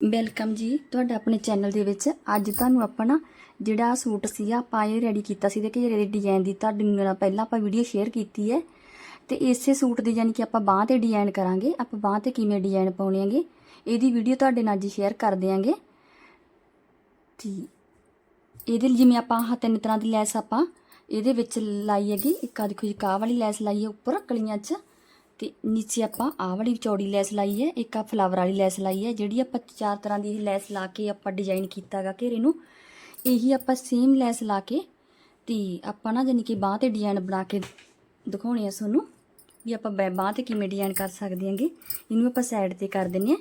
Welcome ਜੀ। ਤੁਹਾਡਾ ਆਪਣੇ ਚੈਨਲ ਦੇ ਵਿੱਚ ਅੱਜ ਤੁਹਾਨੂੰ ਆਪਣਾ ਜਿਹੜਾ ਸੂਟ ਸੀਗਾ, ਆਪਾਂ ਇਹ ਰੈਡੀ ਕੀਤਾ ਸੀ ਤੇ ਘੇਰੇ ਦੇ ਡਿਜ਼ਾਈਨ ਦੀ ਤੁਹਾਡੇ ਨਾਲ ਪਹਿਲਾਂ ਆਪਾਂ ਵੀਡੀਓ ਸ਼ੇਅਰ ਕੀਤੀ ਹੈ। ਤੇ ਇਸੇ ਸੂਟ ਦੀ ਯਾਨੀ ਕਿ ਆਪਾਂ ਬਾਹ ਤੇ ਡਿਜ਼ਾਈਨ ਕਰਾਂਗੇ। ਆਪਾਂ ਬਾਹ ਤੇ ਕਿਵੇਂ ਡਿਜ਼ਾਈਨ ਪਾਉਣੇ ਆਂਗੇ ਇਹਦੀ ਵੀਡੀਓ ਤੁਹਾਡੇ ਨਾਲ ਜੀ ਸ਼ੇਅਰ ਕਰ ਦਿਆਂਗੇ। ਤੇ ਇਹਦੇ ਲਈ ਜਿਵੇਂ ਆਪਾਂ ਆਹ ਤਿੰਨ ਤਰ੍ਹਾਂ ਦੀ ਲੈਸ ਆਪਾਂ ਇਹਦੇ ਵਿੱਚ ਲਾਈ ਹੈਗੀ। ਇੱਕ ਆ ਦੇਖੋ ਜੀ, ਕਾਹ ਵਾਲੀ ਲੈਸ ਲਾਈ ਹੈ, ਉੱਪਰ ਕਲੀਆਂ 'ਚ। ਤੇ ਨੀਚੇ ਆਪਾਂ ਆਹ ਵਾਲੀ ਚੌੜੀ ਲੈਸ ਲਾਈ ਹੈ, ਇੱਕ ਆ ਫਲਾਵਰ ਵਾਲੀ ਲੈਸ ਲਾਈ ਹੈ, ਜਿਹੜੀ ਆਪਾਂ ਚਾਰ ਤਰ੍ਹਾਂ ਦੀ ਇਹ ਲੈਸ ਲਾ ਕੇ ਆਪਾਂ ਡਿਜ਼ਾਈਨ ਕੀਤਾਗਾ ਘੇਰੇ ਨੂੰ। ਇਹੀ ਆਪਾਂ ਸੇਮ ਲੈਸ ਲਾ ਕੇ ਤੇ ਆਪਾਂ ਨਾ ਜਾਨੀ ਕਿ ਬਾਹ ਤੇ ਡਿਜ਼ਾਈਨ ਬਣਾ ਕੇ ਦਿਖਾਉਣੇ ਆ ਤੁਹਾਨੂੰ ਵੀ ਆਪਾਂ ਬੈ- ਬਾਂਹ ਤੇ ਕਿਵੇਂ ਡਿਜ਼ਾਈਨ ਕਰ ਸਕਦੇ ਹਾਂਗੇ। ਇਹਨੂੰ ਆਪਾਂ ਸਾਈਡ ਤੇ ਕਰ ਦਿੰਨੇ ਆ।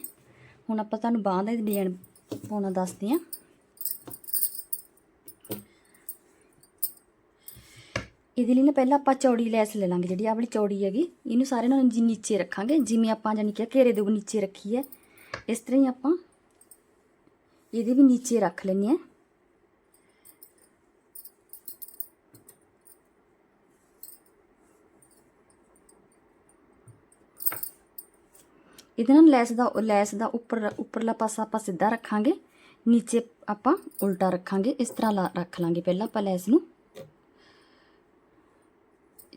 ਹੁਣ ਆਪਾਂ ਤੁਹਾਨੂੰ ਬਾਂਹ ਦਾ ਡਿਜ਼ਾਈਨ ਪਾਉਣਾ ਦੱਸਦੇ ਆ। ਇਹਦੇ ਲਈ ਨਾ ਪਹਿਲਾਂ ਆਪਾਂ ਚੌੜੀ ਲੈਸ ਲੈ ਲਾਂਗੇ ਜਿਹੜੀ ਆਪਣੀ ਚੌੜੀ ਹੈਗੀ, ਇਹਨੂੰ ਸਾਰੇ ਨਾਲ ਜੀ ਨੀਚੇ ਰੱਖਾਂਗੇ, ਜਿਵੇਂ ਆਪਾਂ ਜਾਨੀ ਕਿ ਘੇਰੇ ਦੇ ਨੀਚੇ ਰੱਖੀ ਹੈ। ਇਸ ਤਰ੍ਹਾਂ ਹੀ ਆਪਾਂ ਇਹਦੇ ਵੀ ਨੀਚੇ ਰੱਖ ਲੈਂਦੇ ਆ ਇਹਦੇ ਨਾਲ ਲੈਸ ਦਾ ਲੈਸ ਦਾ ਉੱਪਰ, ਉੱਪਰਲਾ ਪਾਸਾ ਆਪਾਂ ਸਿੱਧਾ ਰੱਖਾਂਗੇ, ਨੀਚੇ ਆਪਾਂ ਉਲਟਾ ਰੱਖਾਂਗੇ, ਇਸ ਤਰ੍ਹਾਂ ਲਾ- ਰੱਖ ਲਾਂਗੇ ਪਹਿਲਾਂ ਆਪਾਂ ਲੈਸ ਨੂੰ।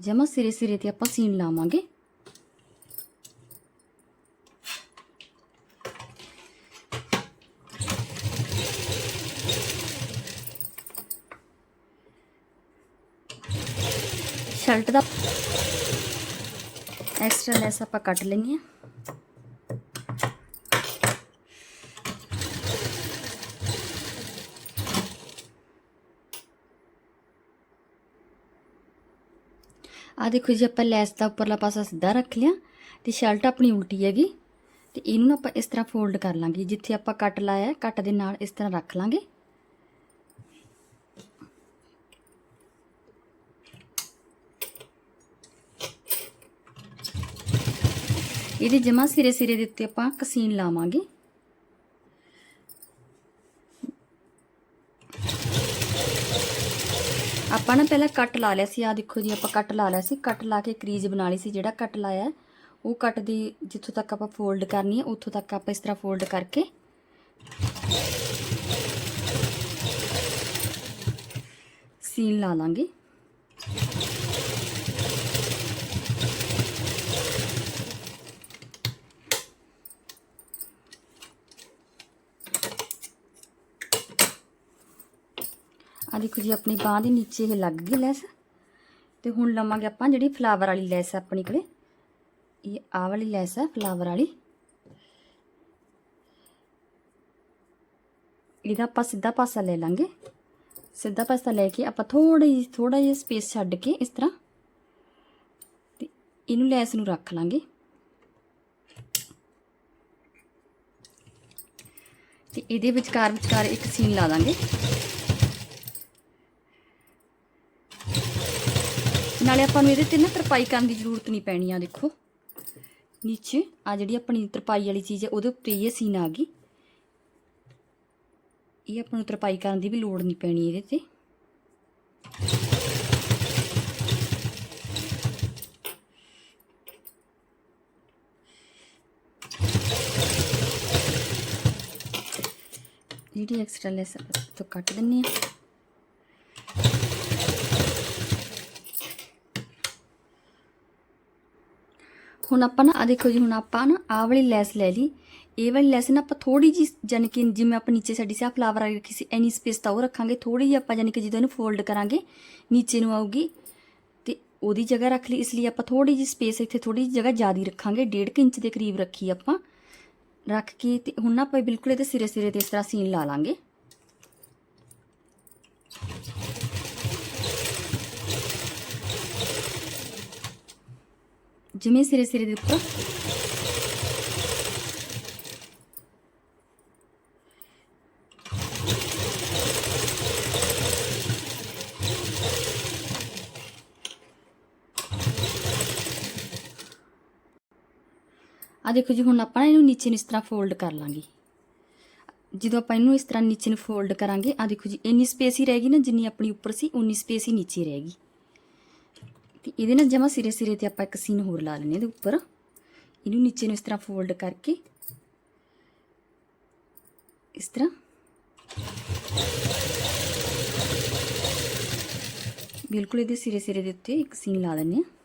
ਜਮਾ ਸਿਰੇ ਸਿਰੇ ਤੇ ਆਪਾਂ ਸੀਨ ਲਾਵਾਂਗੇ ਸ਼ਰਟ ਦਾ ਐਕਸਟਰਾ ਲੈਸ ਆਪਾਂ ਕੱਟ ਲੈਣੀ ਆ ਆ ਦੇਖੋ ਜੀ, ਆਪਾਂ ਲੈਸ ਦਾ ਉੱਪਰਲਾ ਪਾਸਾ ਸਿੱਧਾ ਰੱਖ ਲਿਆ ਤੇ ਸ਼ਰਟ ਆਪਣੀ ਉਲਟੀ ਹੈਗੀ। ਤੇ ਇਹਨੂੰ ਨਾ ਆਪਾਂ ਇਸ ਤਰ੍ਹਾਂ ਫੋਲਡ ਕਰ ਲਾਂਗੇ। ਜਿੱਥੇ ਆਪਾਂ ਕੱਟ ਲਾਇਆ ਕੱਟ ਦੇ ਨਾਲ ਇਸ ਤਰ੍ਹਾਂ ਰੱਖ ਲਾਂਗੇ। ਇਹਦੇ ਜਮਾ ਸਿਰੇ ਸਿਰੇ ਦੇ ਉੱਤੇ ਆਪਾਂ ਕਸੀਨ ਲਾਵਾਂਗੇ। ਆਪਾਂ ਨਾ ਪਹਿਲਾਂ ਕੱਟ ਲਾ ਲਿਆ ਸੀ ਆ ਦੇਖੋ ਜੀ, ਆਪਾਂ ਕੱਟ ਲਾ ਲਿਆ ਸੀ। ਕੱਟ ਲਾ ਕੇ ਕਰੀਜ਼ ਬਣਾ ਲਈ ਸੀ, ਜਿਹੜਾ ਕੱਟ ਲਾਇਆ ਉਹ ਕੱਟ ਦੀ ਜਿੱਥੋਂ ਤੱਕ ਆਪਾਂ ਫੋਲਡ ਕਰਨੀ ਹੈ, ਉੱਥੋਂ ਤੱਕ ਆਪਾਂ ਇਸ ਤਰ੍ਹਾਂ ਫੋਲਡ ਕਰਕੇ ਸੀਨ ਲਾ ਲਾਂਗੇ। ਆ ਦੇਖੋ ਜੀ, ਆਪਣੀ ਬਾਹ ਦੇ ਨੀਚੇ ਇਹ ਲੱਗ ਗਈ ਲੈਸ। ਤੇ ਹੁਣ ਲਵਾਂਗੇ ਆਪਾਂ ਜਿਹੜੀ ਫਲਾਵਰ ਵਾਲੀ ਲੈਸ ਆਪਣੀ ਕੋਲੇ। ਇਹ ਆਹ ਵਾਲੀ ਲੈਸ ਹੈ ਫਲਾਵਰ ਵਾਲੀ। ਇਹਦਾ ਆਪਾਂ ਸਿੱਧਾ ਪਾਸਾ ਲੈ ਲਾਂਗੇ। ਸਿੱਧਾ ਪਾਸਾ ਲੈ ਕੇ ਆਪਾਂ ਥੋੜਾ ਜਿਹਾ ਥੋੜਾ ਜਿਹਾ ਸਪੇਸ ਛੱਡ ਕੇ ਇਸ ਤਰ੍ਹਾਂ ਤੇ ਇਹਨੂੰ ਲੈਸ ਨੂੰ ਰੱਖ ਲਾਂਗੇ। ਤੇ ਇਹਦੇ ਵਿਚਕਾਰ ਵਿਚਕਾਰ ਇੱਕ ਸੀਨ ਲਾ ਦਾਂਗੇ। ਨਾਲੇ ਆਪਾਂ ਨੂੰ ਇਹਦੇ ਤੇ ਨਾ ਤਰਪਾਈ ਕਰਨ ਦੀ ਜ਼ਰੂਰਤ ਨਹੀਂ ਪੈਣੀ ਆ, ਦੇਖੋ। ਨੀਚੇ ਆ ਜਿਹੜੀ ਆਪਣੀ ਤਰਪਾਈ ਵਾਲੀ ਚੀਜ਼ ਹੈ, ਉਹਦੇ ਉੱਤੇ ਹੀ ਇਹ ਸੀਨ ਆ ਗਈ। ਇਹ ਆਪਾਂ ਨੂੰ ਤਰਪਾਈ ਕਰਨ ਦੀ ਵੀ ਲੋੜ ਨਹੀਂ ਪੈਣੀ ਇਹਦੇ ਤੇ। ਜਿਹੜੀ ਐਕਸਟਰਾ ਲੈਸ ਤੋਂ ਕੱਟ ਦਿੰਨੀ ਆ ਹੁਣ ਆਪਾਂ ਨਾ ਆ ਦੇਖੋ ਜੀ, ਹੁਣ ਆਪਾਂ ਨਾ ਆਹ ਵਾਲੀ ਲੈਸ ਲੈ ਲਈ। ਇਹ ਵਾਲੀ ਲੈਸ ਨਾ ਆਪਾਂ ਥੋੜੀ ਜੀ ਜਾਨੀ ਕਿ ਜਿਵੇਂ ਆਪਾਂ ਨੀਚੇ ਸਾਡੀ ਸਿਆ ਫਲਾਵਰ ਆ ਰੱਖੀ ਸੀ, ਐਨੀ ਸਪੇਸ ਤਾਂ ਉਹ ਰੱਖਾਂਗੇ। ਥੋੜੀ ਜਿਹੀ ਆਪਾਂ ਜਾਨੀ ਕਿ ਜਦੋਂ ਇਹਨੂੰ ਫੋਲਡ ਕਰਾਂਗੇ, ਨੀਚੇ ਨੂੰ ਆਊਗੀ। ਤੇ ਉਹਦੀ ਜਗ੍ਹਾ ਰੱਖ ਲਈ, ਇਸ ਲਈ ਆਪਾਂ ਥੋੜੀ ਜੀ ਸਪੇਸ ਇੱਥੇ ਥੋੜੀ ਜਿਹੀ ਜਗ੍ਹਾ ਜ਼ਿਆਦੀ ਰੱਖਾਂਗੇ 1.5 ਇੰਚ ਦੇ ਕਰੀਬ ਰੱਖੀ ਆਪਾਂ। ਰੱਖ ਕੇ ਤੇ ਹੁਣ ਨਾ ਆਪਾਂ ਬਿਲਕੁਲ ਇਹਦੇ ਸਿਰੇ ਸਿਰੇ ਤੇ ਇਸ ਤਰ੍ਹਾਂ ਸੀਨ ਲਾ ਲਾਂਗੇ। ਜਿਵੇਂ ਸਿਰੇ ਸਿਰੇ ਦੇ ਉੱਪਰ ਆ ਦੇਖੋ ਜੀ ਹੁਣ ਆਪਾਂ ਨਾ ਇਹਨੂੰ ਨੀਚੇ ਨੂੰ ਇਸ ਤਰ੍ਹਾਂ ਫੋਲਡ ਕਰ ਲਾਂਗੇ ਜਦੋਂ ਆਪਾਂ ਇਹਨੂੰ ਇਸ ਤਰ੍ਹਾਂ ਨੀਚੇ ਨੂੰ ਫੋਲਡ ਕਰਾਂਗੇ ਆ ਦੇਖੋ ਜੀ ਇੰਨੀ ਸਪੇਸ ਹੀ ਰਹੇਗੀ ਨਾ ਜਿੰਨੀ ਆਪਣੀ ਉੱਪਰ ਸੀ ਉਨੀ ਸਪੇਸ ਹੀ ਨੀਚੇ ਰਹੇਗੀ ਤੇ ਇਹਦੇ ਨਾਲ ਜਮਾ ਸਿਰੇ ਸਿਰੇ ਤੇ ਆਪਾਂ ਇੱਕ ਸੀਨ ਹੋਰ ਲਾ ਲੈਣੇ ਇਹਦੇ ਉੱਪਰ ਇਹਨੂੰ ਨੀਚੇ ਨੂੰ ਇਸ ਤਰ੍ਹਾਂ ਫੋਲਡ ਕਰਕੇ ਇਸ ਤਰ੍ਹਾਂ ਬਿਲਕੁਲ ਇਹਦੇ ਸਿਰੇ ਸਿਰੇ ਦੇ ਉੱਤੇ ਇੱਕ ਸੀਨ ਲਾ ਦਿੰਨੇ ਆ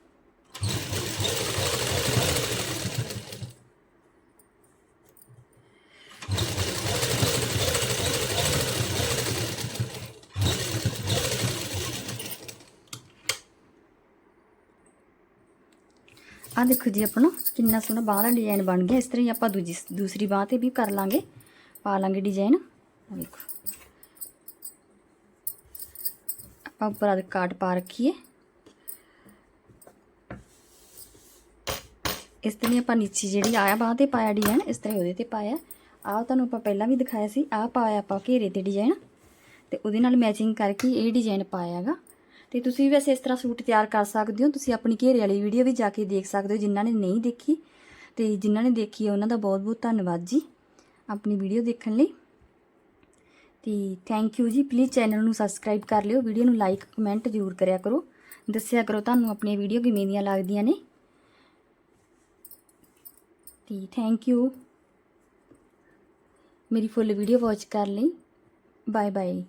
ਆ ਦੇਖੋ ਜੀ ਆਪਣਾ, ਕਿੰਨਾ ਸੋਹਣਾ ਬਾਹ ਦਾ ਡਿਜ਼ਾਈਨ ਬਣ ਗਿਆ। ਇਸ ਤਰ੍ਹਾਂ ਹੀ ਆਪਾਂ ਦੂਜੀ, ਦੂਸਰੀ ਬਾਹ ਤੇ ਵੀ ਕਰ ਲਾਂਗੇ। ਪਾ ਲਾਂਗੇ ਡਿਜ਼ਾਈਨ ਦੇਖੋ। ਆਪਾਂ ਉੱਪਰ ਆ ਕਾਟ ਪਾ ਰੱਖੀਏ ਇਸ ਤਰ੍ਹਾਂ ਹੀ ਆਪਾਂ ਨੀਚੇ ਜਿਹੜੀ ਆਇਆ ਬਾਹ ਤੇ ਪਾਇਆ ਡਿਜ਼ਾਈਨ ਇਸ ਤਰ੍ਹਾਂ ਹੀ ਉਹਦੇ ਤੇ ਪਾਇਆ। ਆਹ ਤੁਹਾਨੂੰ ਆਪਾਂ ਪਹਿਲਾਂ ਵੀ ਦਿਖਾਇਆ ਸੀ। ਆਹ ਪਾਇਆ ਆਪਾਂ ਘੇਰੇ ਤੇ ਡਿਜ਼ਾਈਨ ਤੇ ਉਹਦੇ ਨਾਲ ਮੈਚਿੰਗ ਕਰਕੇ ਇਹ ਡਿਜ਼ਾਈਨ ਪਾਇਆਗਾ ਤੇ ਤੁਸੀਂ ਵੀ ਵੈਸੇ ਇਸ ਤਰ੍ਹਾਂ ਸੂਟ ਤਿਆਰ ਕਰ ਸਕਦੇ ਹੋ। ਤੁਸੀਂ ਆਪਣੀ ਘੇਰੇ ਵਾਲੀ ਵੀਡੀਓ ਵੀ ਜਾ ਕੇ ਦੇਖ ਸਕਦੇ ਹੋ, ਜਿਨ੍ਹਾਂ ਨੇ ਨਹੀਂ ਦੇਖੀ। ਤੇ ਜਿਨ੍ਹਾਂ ਨੇ ਦੇਖੀ ਹੈ, ਉਹਨਾਂ ਦਾ ਬਹੁਤ ਬਹੁਤ ਧੰਨਵਾਦ ਜੀ ਆਪਣੀ ਵੀਡੀਓ ਦੇਖਣ ਲਈ। ਤੇ ਥੈਂਕ ਯੂ ਜੀ। ਪਲੀਜ਼ ਚੈਨਲ ਨੂੰ ਸਬਸਕ੍ਰਾਈਬ ਕਰ ਲਿਓ। ਵੀਡੀਓ ਨੂੰ ਲਾਈਕ ਕਮੈਂਟ ਜ਼ਰੂਰ ਕਰਿਆ ਕਰੋ। ਦੱਸਿਆ ਕਰੋ ਤੁਹਾਨੂੰ ਆਪਣੀਆਂ ਵੀਡੀਓ ਕਿਵੇਂ ਦੀਆਂ ਲੱਗਦੀਆਂ ਨੇ। ਤੇ ਥੈਂਕ ਯੂ ਮੇਰੀ ਫੁੱਲ ਵੀਡੀਓ ਵਾਚ ਕਰਨ ਲਈ। Bye bye